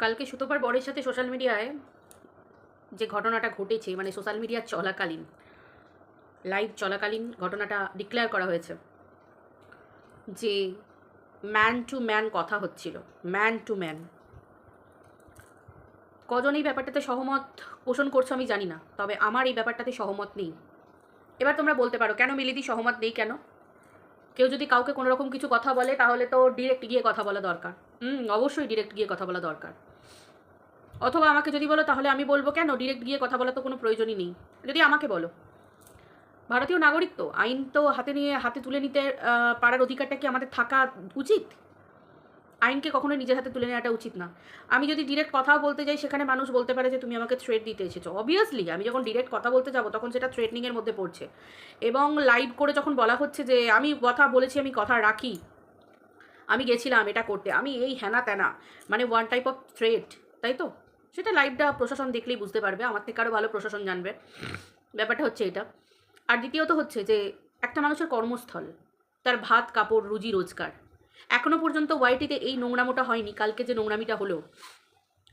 কালকে সুতোপার বরের সাথে সোশ্যাল মিডিয়ায় যে ঘটনাটা ঘটেছে মানে সোশ্যাল মিডিয়া চলাকালীন, লাইভ চলাকালীন ঘটনাটা ডিক্লেয়ার করা হয়েছে, যে ম্যান টু ম্যান কথা হচ্ছিল ম্যান টু ম্যান কজন এই ব্যাপারটাতে সহমত পোষণ করছ আমি জানি না, তবে আমার এই ব্যাপারটাতে সহমত নেই। এবার তোমরা বলতে পারো, কেন মিলিদি সহমত নেই কেন? কেউ যদি কাউকে কোনো রকম কিছু কথা বলে, তাহলে তো ডিরেক্ট গিয়ে কথা বলা দরকার। হুম, অবশ্যই ডিরেক্ট গিয়ে কথা বলা দরকার। অথবা আমাকে যদি বলো, তাহলে আমি বলব, কেন ডিরেক্ট গিয়ে কথা বলা তো কোনো প্রয়োজনই নেই। যদি আমাকে বলো। ভারতীয় নাগরিক তো, আইন তো হাতে নিয়ে, হাতে তুলে নিতে পারার অধিকারটা কি আমাদের থাকা উচিত? আইনকে কখনো নিজের হাতে তুলে নেওয়াটা উচিত না। আমি যদি ডিরেক্ট কথাও বলতে যাই, সেখানে মানুষ বলতে পারে যে, তুমি আমাকে থ্রেড দিতে এসেছ। অবভিয়াসলি আমি যখন ডিরেক্ট কথা বলতে যাব, তখন সেটা থ্রেটনিংয়ের মধ্যে পড়ছে। এবং লাইভ করে যখন বলা হচ্ছে যে, আমি কথা বলেছি, আমি কথা রাখি গেছিলাম এটা করতে। আমি এই হ্যানা ত্যানা মানে ওয়ান টাইপ অফ থ্রেট তাই তো? সেটা লাইভটা প্রশাসন দেখলেই বুঝতে পারবে, আমার থেকে আরও ভালো প্রশাসন জানবে। ব্যাপারটা হচ্ছে এটা। আর দ্বিতীয়ত হচ্ছে যে, একটা মানুষের কর্মস্থল, তার ভাত, কাপড়, রুজি, রোজগার। এখনও পর্যন্ত ওয়াইটিতে এই নোংরামোটা হয়নি, কালকে যে নোংরামিটা হলো।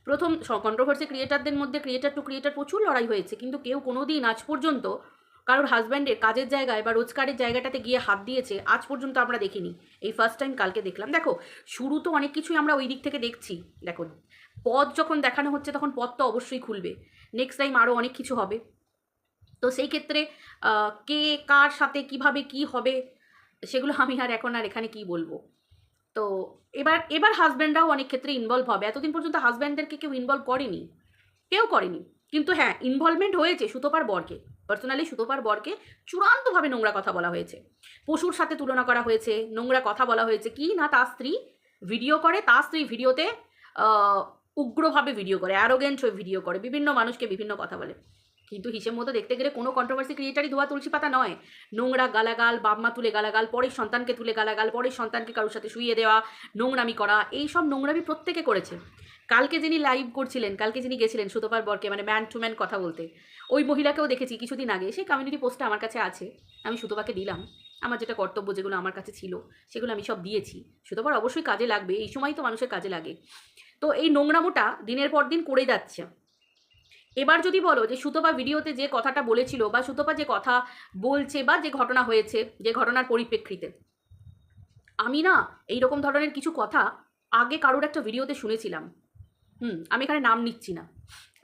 প্রথম কন্ট্রোভার্সি ক্রিয়েটারদের মধ্যে ক্রিয়েটার টু ক্রিয়েটার প্রচুর লড়াই হয়েছে, কিন্তু কেউ কোনো দিন আজ পর্যন্ত কারোর হাজব্যান্ডের কাজের জায়গায় বা রোজগারের জায়গাটাতে গিয়ে হাত দিয়েছে, আজ পর্যন্ত আমরা দেখিনি। এই ফার্স্ট টাইম কালকে দেখলাম। দেখো, শুরু তো অনেক কিছুই আমরা ওই দিক থেকে দেখছি। দেখো, পথ যখন দেখানো হচ্ছে, তখন পথ তো অবশ্যই খুলবে। নেক্সট টাইম আরও অনেক কিছু হবে। তো সেই ক্ষেত্রে কে কার সাথে কীভাবে কি হবে, সেগুলো আমি আর এখন আর এখানে কি বলব? তো এবার এবার হাজব্যান্ডরাও অনেক ক্ষেত্রে ইনভলভ হবে। এতদিন পর্যন্ত হাজব্যান্ডদেরকে কেউ ইনভলভ করেনি। কেউ করেনি। কিন্তু হ্যাঁ ইনভলভমেন্ট হয়েছে সুতোপার বরকে। পার্সোনালি সুতোপার বরকে চূড়ান্তভাবে নোংরা কথা বলা হয়েছে। পশুর সাথে তুলনা করা হয়েছে, নোংরা কথা বলা হয়েছে কি না তার স্ত্রী ভিডিও করে, তার স্ত্রী ভিডিওতে উগ্রভাবে ভিডিও করে অ্যারোগেন্ট হয়ে ভিডিও করে, বিভিন্ন মানুষকে বিভিন্ন কথা বলে। কিন্তু হিসেব মতো দেখতে গেলে কোনো কন্ট্রোভার্সি ক্রিয়েটারই ধোয়া তুলসী পাতা নয়। নোংরা গালাগাল, বাপমা তুলে গালাগাল, পরের সন্তানকে তুলে গালাগাল, পরের সন্তানকে কারোর সাথে শুইয়ে দেওয়া, নোংরামি করা এই সব নোংরামি প্রত্যেকে করেছে। কালকে যিনি লাইভ করছিলেন, কালকে যিনি গেছিলেন সুতোপার বরকে মানে ম্যান টু ম্যান কথা বলতে, ওই মহিলাকেও দেখেছি কিছুদিন আগে, সেই কমিউনিটি পোস্টটা আমার কাছে আছে। আমি সুতোপাকে দিলাম। আমার যেটা কর্তব্য যেগুলো আমার কাছে ছিল, সেগুলো আমি সব দিয়েছি। সুতোপার অবশ্যই কাজে লাগবে, এই সময় তো মানুষের কাজে লাগে। তো এই নোংরামোটা দিনের পর দিন করে যাচ্ছে। এবার যদি বলো যে সুতপা ভিডিওতে যে কথাটা বলেছিল বা সুতপা যে কথা বলছে বা যে ঘটনা হয়েছে, যে ঘটনার পরিপ্রেক্ষিতে, আমি না এই রকম ধরনের কিছু কথা আগে কারোর একটা ভিডিওতে শুনেছিলাম। হুম, আমি এখানে নাম নিচ্ছি না।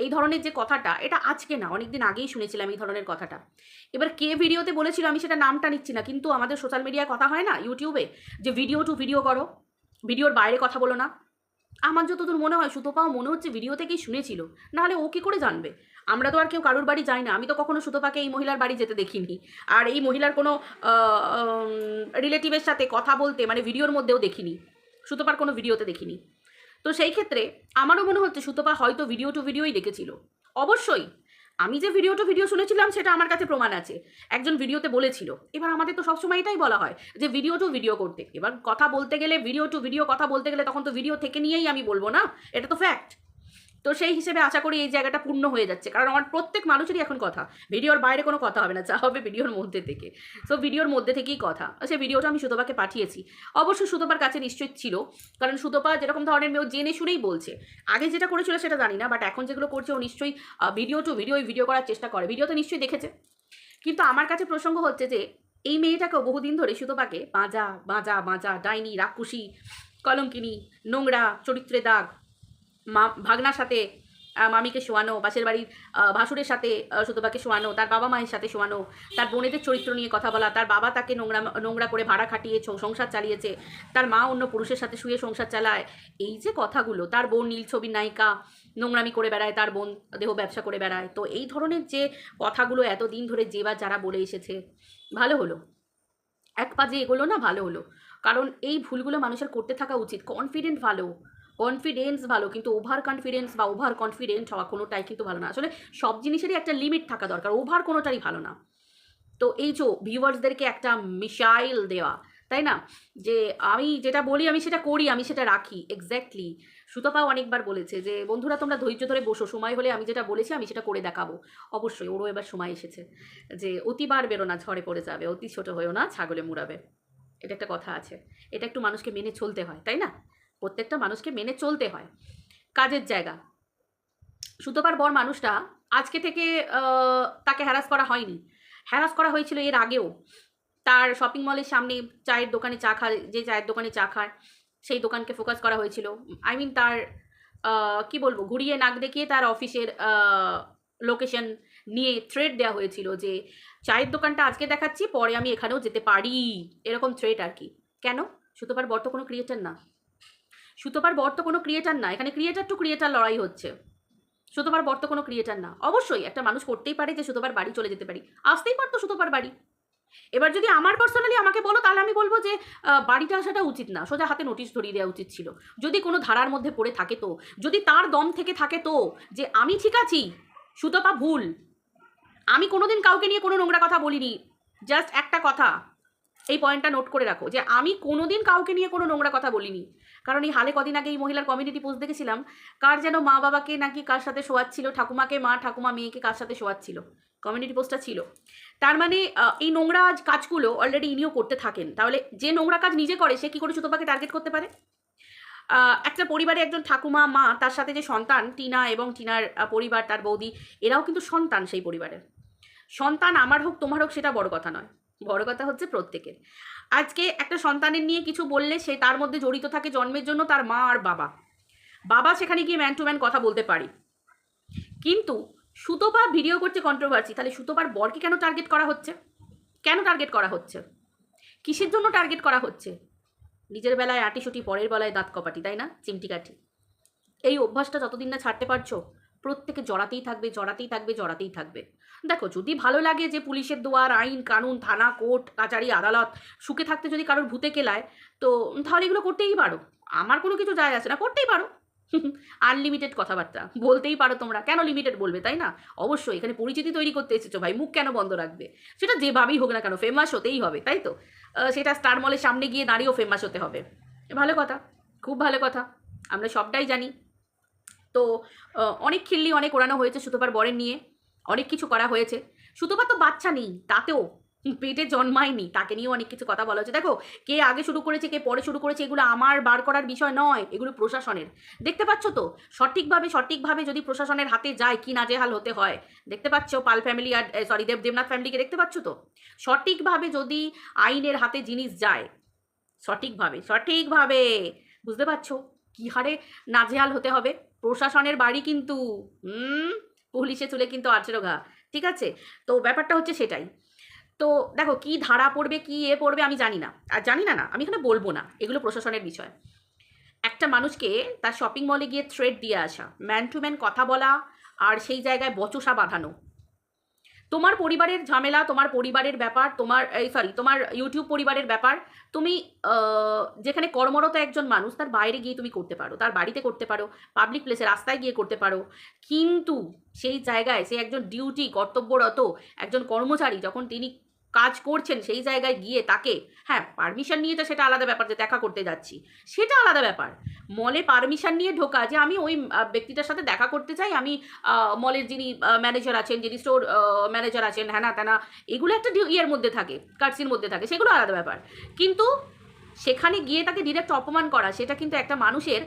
এই ধরনের যে কথাটা, এটা আজকে না, অনেকদিন আগেই শুনেছিলাম এই ধরনের কথাটা। এবার কে ভিডিওতে বলেছিল আমি সেটা নামটা নিচ্ছি না, কিন্তু আমাদের সোশ্যাল মিডিয়ায় কথা হয় না, ইউটিউবে, যে ভিডিও টু ভিডিও করো, ভিডিওর বাইরে কথা বলো না। আমার যতদূর মনে হয় সুতোপাও মনে হচ্ছে ভিডিও থেকেই শুনেছিল। নাহলে ও কী করে জানবে? আমরা তো আর কেউ কারোর বাড়ি যাই না, আমি তো কখনো সুতোপাকে এই মহিলার বাড়ি যেতে দেখিনি। আর এই মহিলার কোনো রিলেটিভের সাথে কথা বলতে মানে ভিডিওর মধ্যেও দেখিনি। সুতোপার কোনো ভিডিওতে দেখিনি। তো সেই ক্ষেত্রে আমারও মনে হচ্ছে সুতোপা হয়তো ভিডিও টু ভিডিওই দেখেছিল। অবশ্যই আমি যে ভিডিও টু ভিডিও শুনেছিলাম, সেটা আমার কাছে প্রমাণ আছে। একজন ভিডিওতে বলেছিল। এবার আমাদের তো সবসময় এটাই বলা হয় যে ভিডিও টু ভিডিও করতে। এবার কথা বলতে গেলে ভিডিও টু ভিডিও কথা বলতে গেলে তখন তো ভিডিও থেকে নিয়েই আমি বলব না? এটা তো ফ্যাক্ট তো সেই হিসেবে আশা করি এই জায়গাটা পূর্ণ হয়ে যাচ্ছে। কারণ আমার প্রত্যেক মানুষেরই এখন কথা। ভিডিওর বাইরে কোনো কথা হবে না, যা হবে ভিডিওর মধ্যে থেকে। সো ভিডিওর মধ্যে থেকেই কথা। সে ভিডিওটা আমি সুতপাকে পাঠিয়েছি। অবশ্যই সুতপার কাছে নিশ্চয়ই ছিল। কারণ সুতপা যেরকম ধরনের মেয়ে, ও জেনে শুনেই বলছে। আগে যেটা করেছিল সেটা জানি না বাট এখন যেগুলো করছে, ও নিশ্চয়ই ভিডিও টু ভিডিও ভিডিও করার চেষ্টা করে। ভিডিও তো নিশ্চয়ই দেখেছে। কিন্তু আমার কাছে প্রসঙ্গ হচ্ছে যে, এই মেয়েটাকেও বহুদিন ধরে সুতপাকে বাঁজা বাঁজা বাঁজা, ডাইনি, রাক্ষসী, কলঙ্কিনী, নোংরা, চরিত্রে দাগ মা ভাগনার সাথে মামিকে শোয়ানো পাশের বাড়ির ভাসুরের সাথে আহ, সুতপাকে শোয়ানো তার বাবা মায়ের সাথে শোয়ানো তার বোনেদের চরিত্র নিয়ে কথা বলা তার বাবা তাকে নোংরা নোংরা করে ভাড়া খাটিয়ে সংসার চালিয়েছে তার মা অন্য পুরুষের সাথে শুয়ে সংসার চালায় এই যে কথাগুলো তার বোন নীল ছবির নায়িকা নোংরামি করে বেড়ায় তার বোন দেহ ব্যবসা করে বেড়ায় তো এই ধরনের যে কথাগুলো এতদিন ধরে যে বা যারা বলে এসেছে ভালো হলো। এক পা যে এগোলো না ভালো হলো। কারণ এই ভুলগুলো মানুষের করতে থাকা উচিত কনফিডেন্ট ভালো। কনফিডেন্স ভালো, কিন্তু ওভার কনফিডেন্স বা ওভার কনফিডেন্ট হওয়া কোনোটাই কিন্তু ভালো না। আসলে সব জিনিসেরই একটা লিমিট থাকা দরকার ওভার কোনোটাই ভালো না। তো এই যে ভিউয়ার্সদেরকে একটা মিসাইল দেওয়া, তাই না? যে আমি যেটা বলি, আমি সেটা করি, আমি সেটা রাখি এক্স্যাক্টলি সুতপাও অনেকবার বলেছে যে, বন্ধুরা, তোমরা ধৈর্য ধরে বসো, সময় হলে আমি যেটা বলেছি, আমি সেটা করে দেখাবো। অবশ্যই, ওরও এবার সময় এসেছে যে, অতিবার বেরো না, ঝড়ে পড়ে যাবে, অতি ছোট হয়েও না, ছাগলে মুড়াবে। এটা একটা কথা আছে। এটা একটু মানুষকে মেনে চলতে হয়, তাই না? প্রত্যেকটা মানুষকে মেনে চলতে হয়। কাজের জায়গা। সুতোপার বর মানুষটা আজকে থেকে তাকে হ্যারাস করা হয়নি। হ্যারাস করা হয়েছিল এর আগেও। তার শপিং মলের সামনে চায়ের দোকানে চা খায়, যে চায়ের দোকানে চা খায়, সেই দোকানকে ফোকাস করা হয়েছিল। আই মিন তার কি বলব, ঘুরিয়ে নাক দেখিয়ে তার অফিসের লোকেশন নিয়ে থ্রেড দেওয়া হয়েছিল যে, চায়ের দোকানটা আজকে দেখাচ্ছি, পরে আমি এখানেও যেতে পারি। এরকম থ্রেড আর কি। কেন? সুতোপার বর তো কোনো ক্রিয়েটার না। সুতোপার বর তো কোনো ক্রিয়েটার না, এখানে ক্রিয়েটার টু ক্রিয়েটার লড়াই হচ্ছে। সুতোপার বর তো কোনো ক্রিয়েটার না। অবশ্যই একটা মানুষ করতেই পারে যে সুতোপার বাড়ি চলে যেতে পারি। আসতেই পারতো সুতোপার বাড়ি। এবার যদি আমার পার্সোনালি আমাকে বলো, তাহলে আমি বলব যে বাড়িতে আসাটা উচিত না, সোজা হাতে নোটিশ ধরিয়ে দেওয়া উচিত ছিল। যদি কোনো ধারার মধ্যে পড়ে থাকে তো, যদি তার দম থেকে থাকে তো, যে আমি ঠিক আছি, সুতপা ভুল। আমি কোনোদিন কাউকে নিয়ে কোনো নোংরা কথা বলিনি। জাস্ট একটা কথা। এই পয়েন্টটা নোট করে রাখো যে আমি কোনোদিন কাউকে নিয়ে কোনো নোংরা কথা বলিনি। কারণ এই হালে কদিন আগে এই মহিলার কমিউনিটি পোস্ট দেখেছিলাম, কার যেন মা বাবাকে নাকি কার সাথে শোয়াচ্ছিল, ঠাকুমাকে মা, ঠাকুমা মেয়েকে কার সাথে শোয়াচ্ছিল কমিউনিটি পোস্টটা ছিল। তার মানে এই নোংরা কাজগুলো অলরেডি ইনিও করতে থাকেন। তাহলে যে নোংরা কাজ নিজে করে, সে কি করে সুতপাকে টার্গেট করতে পারে? একটা পরিবারে একজন ঠাকুমা, মা, তার সাথে যে সন্তান, টিনা এবং টিনার পরিবার, তার বৌদি, এরাও কিন্তু সন্তান সেই পরিবারের। সন্তান আমার হোক, তোমার হোক, সেটা বড় কথা নয়। বড় কথা হচ্ছে প্রত্যেকের। আজকে একটা সন্তানের নিয়ে কিছু বললে সে তার মধ্যে জড়িত থাকে জন্মের জন্য তার মা আর বাবা। বাবা সেখানে গিয়ে ম্যান টু ম্যান কথা বলতে পারি। কিন্তু সুতোপা ভিডিও করছে কন্ট্রোভার্সি তাহলে সুতোপার বরকে কেন টার্গেট করা হচ্ছে? কেন টার্গেট করা হচ্ছে? কিসের জন্য টার্গেট করা হচ্ছে? নিজের বেলায় আটিসুটি, পরের বেলায় দাঁত কপাটি, তাই না? চিমটি কাঠি। এই অভ্যাসটা যতদিন না ছাড়তে পারছ প্রত্যেকে জড়াতেই থাকবে জড়াতেই থাকবে জড়াতেই থাকবে। দেখো, যদি ভালো লাগে যে পুলিশের দোয়ার, আইন, কানুন, থানা, কোর্ট, কাচারি, আদালত, সুখে থাকতে যদি কারোর ভূতে কেলায়, তো তাহলে এগুলো করতেই পারো। আমার কোনো কিছু যায় আসে না, করতেই পারো। আনলিমিটেড কথাবার্তা, বলতেই পারো তোমরা। কেন লিমিটেড বলবে, তাই না? অবশ্যই, এখানে পরিচিতি তৈরি করতে এসেছ ভাই, মুখ কেন বন্ধ রাখবে? সেটা যেভাবেই হোক না কেন ফেমাস হতেই হবে, তাই তো? সেটা স্টার মলের সামনে গিয়ে দাঁড়িয়েও ফেমাস হতে হবে। ভালো কথা, খুব ভালো কথা, আমরা সবটাই জানি। তো অনেক খিল্লি, অনেক ওড়ানো হয়েছে সুতোপার বরের নিয়ে। অনেক কিছু করা হয়েছে। সুতোপার তো বাচ্চা নেই, তাতেও পেটে জন্মায়নি, তাকে নিয়েও অনেক কিছু কথা বলা হচ্ছে দেখো, কে আগে শুরু করেছে, কে পরে শুরু করেছে, এগুলো আমার বার করার বিষয় নয়, এগুলো প্রশাসনের। দেখতে পাচ্ছ তো, সঠিকভাবে সঠিকভাবে যদি প্রশাসনের হাতে যায়, কি নাজেহাল হতে হয়? দেখতে পাচ্ছ পাল ফ্যামিলি আর সরি, দেব, দেবনাথ ফ্যামিলিকে দেখতে পাচ্ছ তো? সঠিকভাবে যদি আইনের হাতে জিনিস যায়, সঠিকভাবে সঠিকভাবে, বুঝতে পারছ? কি হারে নাজেহাল হতে হবে? প্রশাসনের বাড়ি কিন্তু, হুম, পুলিশে চলে কিন্তু আঠেরো ঘা ঠিক আছে? তো ব্যাপারটা হচ্ছে সেটাই। তো দেখো কি ধারা পড়বে, কি এ পড়বে আমি জানি না। আর জানি না না, আমি এখানে বলব না, এগুলো প্রশাসনের বিষয়। একটা মানুষকে তার শপিং মলে গিয়ে থ্রেড দিয়ে আসা ম্যান টু ম্যান কথা বলা, আর সেই জায়গায় বচসা বাঁধানো। তোমার পরিবারের ঝামেলা, তোমার পরিবারের ব্যাপার, তোমার, এই সরি তোমার ইউটিউব পরিবারের ব্যাপার, তুমি যেখানে কর্মরত একজন মানুষ, তার বাইরে গিয়ে তুমি করতে পারো, তার বাড়িতে করতে পারো পাবলিক প্লেসে রাস্তায় গিয়ে করতে পারো। কিন্তু সেই জায়গায়, সে একজন ডিউটি কর্তব্যরত একজন কর্মচারী, যখন তিনি কাজ করছেন সেই জায়গায় গিয়ে তাকে হ্যাঁ পারমিশন নিয়ে তো সেটা আলাদা ব্যাপার যে দেখা করতে যাচ্ছি, সেটা আলাদা ব্যাপার। মলে পারমিশন নিয়ে ঢোকা যে আমি ওই ব্যক্তিটার সাথে দেখা করতে চাই, আমি মলের যিনি ম্যানেজার আছেন, যিনি স্টোর ম্যানেজার আছেন হ্যাঁ তেনা এগুলো একটা ইয়ের মধ্যে থাকে কার্সির মধ্যে থাকে, সেগুলো আলাদা ব্যাপার। কিন্তু সেখানে গিয়ে তাকে ডিরেক্ট অপমান করা, সেটা কিন্তু একটা মানুষের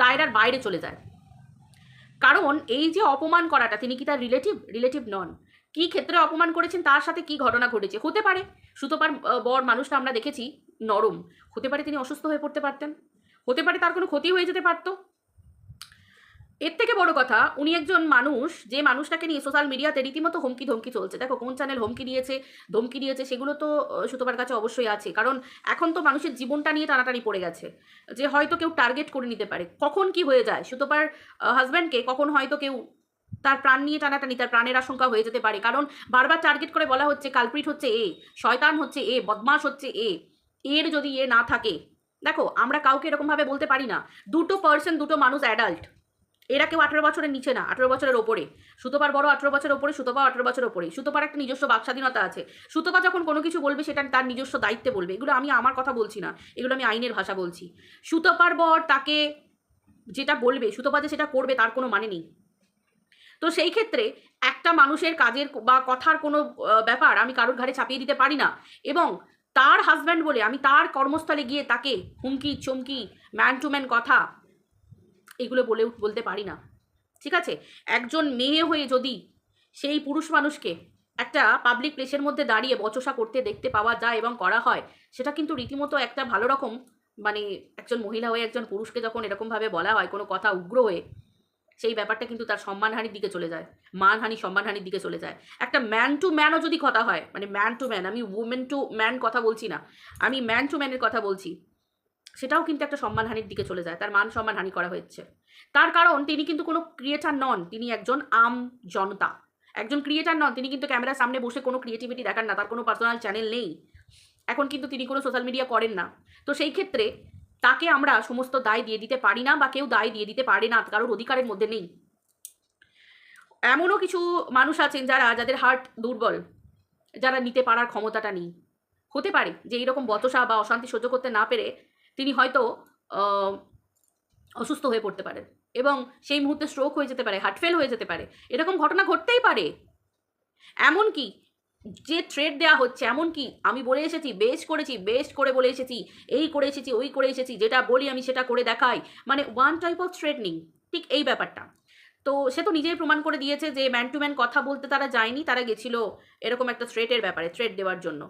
দায়রার বাইরে চলে যায়। কারণ এই যে অপমান করাটা, তিনি কি তার রিলেটিভ রিলেটিভ নন। কি ক্ষেত্রে অপমান করেছেন, তার সাথে কি ঘটনা ঘটেছে? হতে পারে, সুতোপার বর মানুষটা আমরা দেখেছি নরম। হতে পারে তিনি অসুস্থ হয়ে পড়তে পারতেন। হতে পারে তার কোনো ক্ষতি হয়ে যেতে পারতো। এর থেকে বড় কথা উনি একজন মানুষ যে মানুষটাকে নিয়ে সোশ্যাল মিডিয়াতে রীতিমতো হুমকি ধমকি চলছে। দেখো কোন চ্যানেল হুমকি দিয়েছে ধমকি দিয়েছে সেগুলো তো আহ, সুতোপার কাছে অবশ্যই আছে। কারণ এখন তো মানুষের জীবনটা নিয়ে টানাটানি পড়ে গেছে। যে হয়তো কেউ টার্গেট করে নিতে পারে। কখন কি হয়ে যায়? সুতোপার হাজব্যান্ডকে কখন হয়তো কেউ তার প্রাণ নিয়ে টানাটানি তার প্রাণের আশঙ্কা হয়ে যেতে পারে। কারণ বারবার টার্গেট করে বলা হচ্ছে কালপ্রিট হচ্ছে এ শয়তান হচ্ছে এ বদমাস হচ্ছে এ এর যদি এ না থাকে। দেখো আমরা কাউকে এরকমভাবে বলতে পারি না। দুটো পার্সন দুটো মানুষ অ্যাডাল্ট এরা কেউ আঠেরো বছরের নিচে না, আঠেরো বছরের ওপরে। সুতোপার বড় আঠেরো বছরের ওপরে সুতোপা আঠেরো বছরের ওপরে। সুতোপার একটা নিজস্ব বাকস্বাধীনতা আছে। সুতোপা যখন কোনো কিছু বলবে, সেটা তার নিজস্ব দায়িত্বে বলবে। এগুলো আমি আমার কথা বলছি না, এগুলো আমি আইনের ভাষা বলছি। সুতোপার বর তাকে যেটা বলবে, সুতোপা যে সেটা করবে, তার কোনো মানে নেই। তো সেই ক্ষেত্রে একটা মানুষের কাজের বা কথার কোনো ব্যাপার আমি কারোর ঘাড়ে চাপিয়ে দিতে পারি না। এবং তার হাজব্যান্ড বলে আমি তার কর্মস্থলে গিয়ে তাকে হুমকি, চমকি ম্যান টু ম্যান কথা এগুলো বলে বলতে পারি না। ঠিক আছে? একজন মেয়ে হয়ে যদি সেই পুরুষ মানুষকে একটা পাবলিক প্লেসের মধ্যে দাঁড়িয়ে বচসা করতে দেখতে পাওয়া যায় এবং করা হয়, সেটা কিন্তু রীতিমতো একটা ভালো রকম মানে একজন মহিলা হয়ে একজন পুরুষকে যখন এরকমভাবে বলা হয়, কোনো কথা উগ্র হয়ে, সেই ব্যাপারটা কিন্তু তার সম্মানহানির দিকে চলে যায়, মানহানি, সম্মানহানির দিকে চলে যায়। একটা ম্যান টু ম্যানও যদি কথা হয় মানে ম্যান টু ম্যান আমি উমেন টু ম্যান কথা বলছি না, আমি ম্যান টু ম্যানের কথা বলছি সেটাও কিন্তু একটা সম্মানহানির দিকে চলে যায়, তার মান সম্মানহানি করা হচ্ছে তার কারণ, তিনি কিন্তু কোনো ক্রিয়েটার নন, তিনি একজন আম জনতা। একজন ক্রিয়েটার নন, তিনি কিন্তু ক্যামেরার সামনে বসে কোনো ক্রিয়েটিভিটি দেখান না, তার কোনো পার্সোনাল চ্যানেল নেই। এখন কিন্তু তিনি কোনো সোশ্যাল মিডিয়া করেন না। তো সেই ক্ষেত্রে তাকে আমরা সমস্ত দায় দিয়ে দিতে পারি না বা কেউ দায় দিয়ে দিতে পারে না, কারোর অধিকারের মধ্যে নেই। এমনও কিছু মানুষ আছেন যারা, যাদের হার্ট দুর্বল, যারা নিতে পারার ক্ষমতাটা নেই। হতে পারে যে এইরকম বতসা বা অশান্তি সহ্য করতে না পেরে তিনি হয়তো অসুস্থ হয়ে পড়তে পারেন এবং সেই মুহূর্তে স্ট্রোক হয়ে যেতে পারে হার্ট ফেল হয়ে যেতে পারে। এরকম ঘটনা ঘটতেই পারে। এমন কি যে ট্রেড দেওয়া হচ্ছে এমন কি আমি বলে এসেছি, বেশ করেছি, বেশ করে বলে এসেছি, এই করে এসেছি, ওই করে এসেছি, যেটা বলি আমি সেটা করে দেখাই। মানে ওয়ান টাইপ অফ থ্রেডনিং ঠিক এই ব্যাপারটা। তো সে তো নিজেই প্রমাণ করে দিয়েছে যে ম্যান টু ম্যান কথা বলতে তারা যায়নি, তারা গেছিল এরকম একটা থ্রেটের ব্যাপারে থ্রেট দেওয়ার জন্য।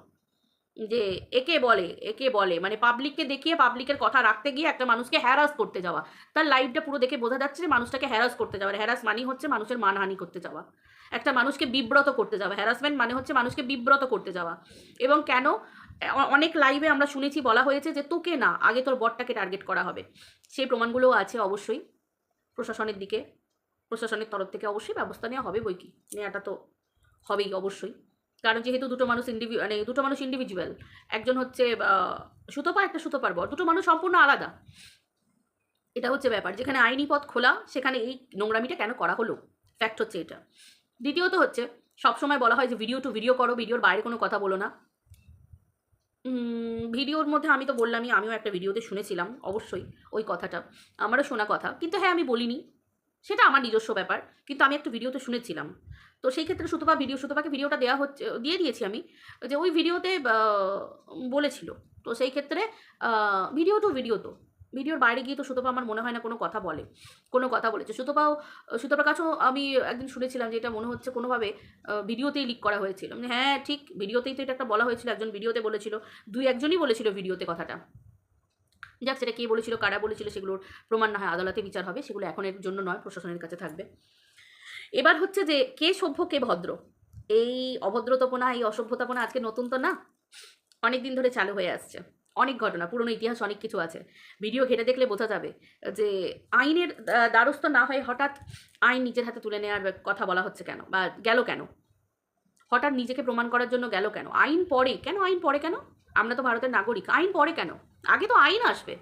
যে একে বলে একে বলে মানে পাবলিককে দেখিয়ে পাবলিকের কথা রাখতে গিয়ে একটা মানুষকে হ্যারাস করতে যাওয়া। তার লাইফটা পুরো দেখে বোঝা যাচ্ছে যে মানুষটাকে হ্যারাস করতে যাওয়া। হ্যারাস মানি হচ্ছে মানুষের মানহানি করতে যাওয়া। একটা মানুষকে বিব্রত করতে যাওয়া। হ্যারাসমেন্ট মানে হচ্ছে মানুষকে বিব্রত করতে যাওয়া। এবং কেন? অনেক লাইভে আমরা শুনেছি বলা হয়েছে যে তোকে না, আগে তোর বরটাকে টার্গেট করা হবে। সেই প্রমাণগুলোও আছে অবশ্যই। প্রশাসনের দিকে, প্রশাসনের তরফ থেকে অবশ্যই ব্যবস্থা নেওয়া হবে বই কি নেওয়াটা তো হবেই অবশ্যই। কারণ যেহেতু দুটো মানুষ ইন্ডিভিউ মানে দুটো মানুষ ইন্ডিভিজুয়াল একজন হচ্ছে সুতপা, একটা সুতপার বর, দুটো মানুষ সম্পূর্ণ আলাদা। এটা হচ্ছে ব্যাপার। যেখানে আইনি পথ খোলা, সেখানে এই নোংরামিটা কেন করা হলো? ফ্যাক্ট হচ্ছে এটা। দ্বিতীয়ত হচ্ছে, সবসময় বলা হয় যে ভিডিও টু ভিডিও করো ভিডিওর বাইরে কোনো কথা বলো না। ভিডিওর মধ্যে আমি তো বললামই, আমিও একটা ভিডিওতে শুনেছিলাম, অবশ্যই ওই কথাটা। আমারও শোনা কথা। কিন্তু হ্যাঁ আমি বলিনি। সেটা আমার নিজস্ব ব্যাপার। কিন্তু আমি একটা ভিডিওতে শুনেছিলাম। তো সেই ক্ষেত্রে সুতপা ভিডিও সুতপাকে ভিডিওটা দেওয়া হচ্ছে দিয়ে দিয়েছি আমি যে ওই ভিডিওতে বলেছিল। তো সেই ক্ষেত্রে ভিডিও তো ভিডিও তো। ভিডিওর বাইরে গিয়ে তো সুতপা আমার মনে হয় না কোনো কথা বলে। কোনো কথা বলেছে। সুতপাও সুতপার কাছেও আমি একদিন শুনেছিলাম যে এটা মনে হচ্ছে কোনোভাবে ভিডিওতেই লিক করা হয়েছিল। আমি, হ্যাঁ ঠিক ভিডিওতেই তো এটা একটা বলা হয়েছিল। একজন ভিডিওতে বলেছিল দুই একজনই বলেছিল ভিডিওতে কথাটা। যাক সেটা কে বলেছিল কারা বলেছিল সেগুলোর প্রমাণ না হয় আদালতে বিচার হবে। সেগুলো এখন এর জন্য নয় প্রশাসনের কাছে থাকবে। এবার হচ্ছে যে, কে সভ্য, কে ভদ্র? এই অভদ্রতাপনা, এই অসভ্যতাপনা আজকে নতুন তো না? অনেক দিন ধরে চালু হয়ে আসছে। অনেক ঘটনা, পুরনো ইতিহাস অনেক কিছু আছে। ভিডিও ঘেটে দেখলে বোঝা যাবে যে, আইনের দ্বারস্থ না হয়ে হঠাৎ আইন নিজের হাতে তুলে নেওয়ার কথা বলা হচ্ছে কেন? বা গেল কেন? হঠাৎ নিজেকে প্রমাণ করার জন্য গেল কেন? আইন পরে কেন আইন পরে কেন? আমরা তো ভারতের নাগরিক, আইন পরে কেন? আগে তো আইন আসবে।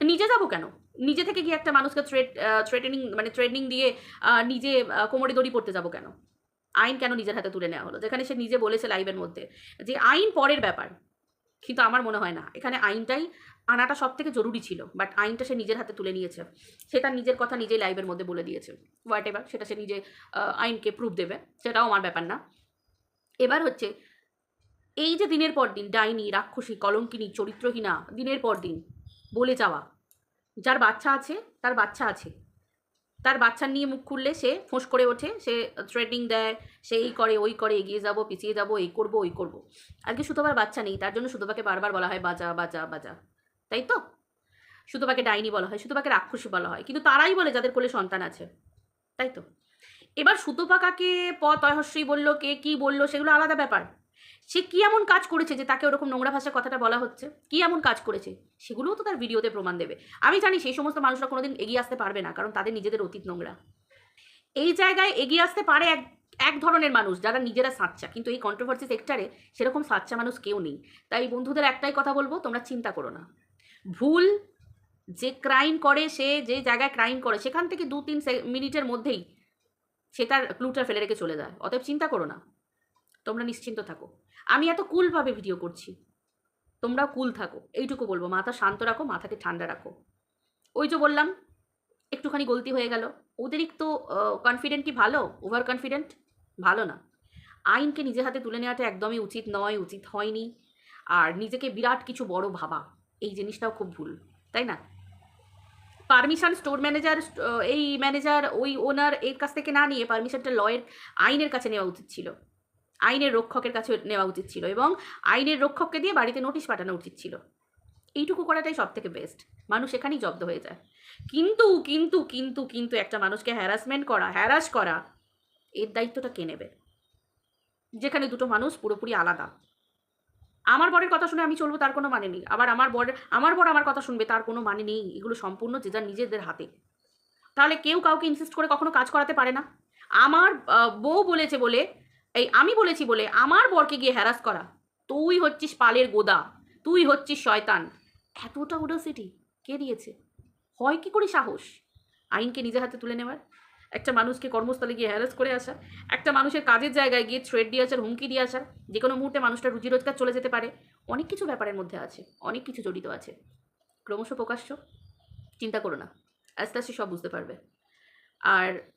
নিজে যাব কেন? নিজে থেকে গিয়ে একটা মানুষকে থ্রেট থ্রেটেনিং মানে ট্রেনিং দিয়ে নিজে কোমরে দড়ি পড়তে যাব কেন? আইন কেন নিজের হাতে তুলে নেওয়া হলো? যেখানে সে নিজে বলেছে লাইভের মধ্যে যে আইন পরের ব্যাপার, কিন্তু আমার মনে হয় না। এখানে আইনটাই আনাটা সব থেকে জরুরি ছিল বাট আইনটা সে নিজের হাতে তুলে নিয়েছে। সে তার নিজের কথা নিজেই লাইভের মধ্যে বলে দিয়েছে। হোয়াট এভার সেটা সে নিজে আইনকে প্রুফ দেবে। সেটাও আমার ব্যাপার না। এবার হচ্ছে, এই যে দিনের পর দিন, ডাইনি, রাক্ষসী, কলঙ্কিনী, চরিত্রহীনা, দিনের পর দিন, বলে যাওয়া যার বাচ্চা আছে, তার বাচ্চা আছে। তার বাচ্চা নিয়ে মুখ খুললে সে ফোঁস করে ওঠে, সে থ্রেডিং দেয়, সে এই করে, ওই করে, এগিয়ে যাব, পিছিয়ে যাব, এই করব, ওই করব। আজকে সুতোবার বাচ্চা নেই, তার জন্য সুতোপাকে বারবার বলা হয় বাজা বাজা বাজা। তাই তো? সুতোপাকে ডাইনি বলা হয় সুতোপাকে রাক্ষসী বলা হয়। কিন্তু তারাই বলে যাদের কোলে সন্তান আছে। তাই তো? এবার সুতোপা কাকে প তয়হস্যই বলল, কে কি বলল, সেগুলো আলাদা ব্যাপার। সে কী এমন কাজ করেছে যে তাকে ওরকম নোংরা ভাষার কথাটা বলা হচ্ছে? কি এমন কাজ করেছে? সেগুলোও তো তার ভিডিওতে প্রমাণ দেবে। আমি জানি সেই সমস্ত মানুষরা কোনোদিন এগিয়ে আসতে পারবে না, কারণ তাদের নিজেদের অতীত নোংরা। এই জায়গায় এগিয়ে আসতে পারে এক এক ধরনের মানুষ যারা নিজেরা সাচ্চা, কিন্তু এই কন্ট্রোভার্সি সেক্টরে সেরকম সাচ্চা মানুষ কেউ নেই। তাই বন্ধুদের একটাই কথা বলব, তোমরা চিন্তা করো না। ভুল যে ক্রাইম করে সে, যে জায়গায় ক্রাইম করে, সেখান থেকে দু তিন মিনিটের মধ্যেই সে তার ক্লুটা ফেলে রেখে চলে যায়। অতএব চিন্তা করো না। তোমরা নিশ্চিন্ত থাকো। আমি এত কুলভাবে ভিডিও করছি। তোমরা কুল থাকো। এইটুকু বলব, মাথা শান্ত রাখো, মাথাকে ঠান্ডা রাখো। ওই যে বললাম, একটুখানি গলতি হয়ে গেল। অতিরিক্ত কনফিডেন্ট কি ভালো? ওভার কনফিডেন্ট ভালো না। আইনকে নিজের হাতে তুলে নেওয়াটা একদমই উচিত নয়, উচিত হয়নি। আর নিজেকে বিরাট কিছু বড় ভাবা, এই জিনিসটাও খুব ভুল, তাই না? পারমিশন স্টোর ম্যানেজার এই ম্যানেজার ওই ওনার এর কাছ থেকে না নিয়ে পারমিশনটা লয়ের আইনের কাছে নেওয়া উচিত ছিল। আইনের রক্ষকের কাছে নেওয়া উচিত ছিল এবং আইনের রক্ষককে দিয়ে বাড়িতে নোটিশ পাঠানো উচিত ছিল। এইটুকু করাটাই সব থেকে বেস্ট মানুষ এখানেই জব্দ হয়ে যায়। কিন্তু কিন্তু কিন্তু কিন্তু একটা মানুষকে হ্যারাসমেন্ট করা হ্যারাস করা, এর দায়িত্বটা কে নেবে? যেখানে দুটো মানুষ পুরোপুরি আলাদা। আমার বরের কথা শুনে আমি চলবো তার কোনো মানে নেই। আবার আমার বর আমার বর আমার কথা শুনবে তার কোনো মানে নেই। এগুলো সম্পূর্ণ যে যার নিজেদের হাতে। তাহলে কেউ কাউকে ইনসিস্ট করে কখনো কাজ করাতে পারে না। আমার বউ বলেছে বলে এই আমি বলেছি বলে আমার বরকে গিয়ে হ্যারাস করা। তুই হচ্ছিস পালের গোদা, তুই হচ্ছিস শয়তান। এতটা সিটি কে দিয়েছে? হয় কি করে সাহস? আইনকে নিজের হাতে তুলে নেওয়ার? একটা মানুষকে কর্মস্থলে গিয়ে হ্যারাস করে আসা? একটা মানুষের কাজের জায়গায় গিয়ে থ্রেড দিয়ে আসার, হুমকি দিয়ে আসার? যে কোনো মুহূর্তে মানুষটা রুজি রোজগার চলে যেতে পারে। অনেক কিছু ব্যাপারের মধ্যে আছে, অনেক কিছু জড়িত আছে। ক্রমশ প্রকাশ্য, চিন্তা করো না আস্তে আস্তে সব বুঝতে পারবে। আর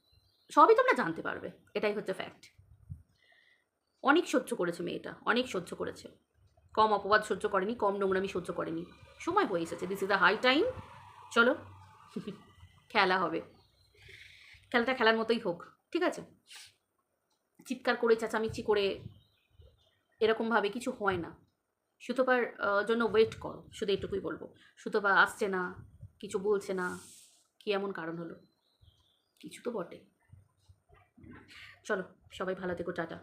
সবই তোমরা জানতে পারবে, এটাই হচ্ছে ফ্যাক্ট অনেক সহ্য করেছে মেয়েটা, অনেক সহ্য করেছে। কম অপবাদ সহ্য করেনি, কম নোংরামি সহ্য করেনি। সময় হয়ে এসেছে this is a high time চলো, খেলা হবে। খেলাটা খেলার মতোই হোক, ঠিক আছে? চিৎকার করে, চেঁচামেচি করে, এরকমভাবে কিছু হয় না। সুতোপার জন্য ওয়েট করো, শুধু এটুকুই বলব। সুতোপা আসছে না, কিছু বলছে না, কি এমন কারণ হলো? কিছু তো বটে। চলো, সবাই ভালো থেকো, টাটা।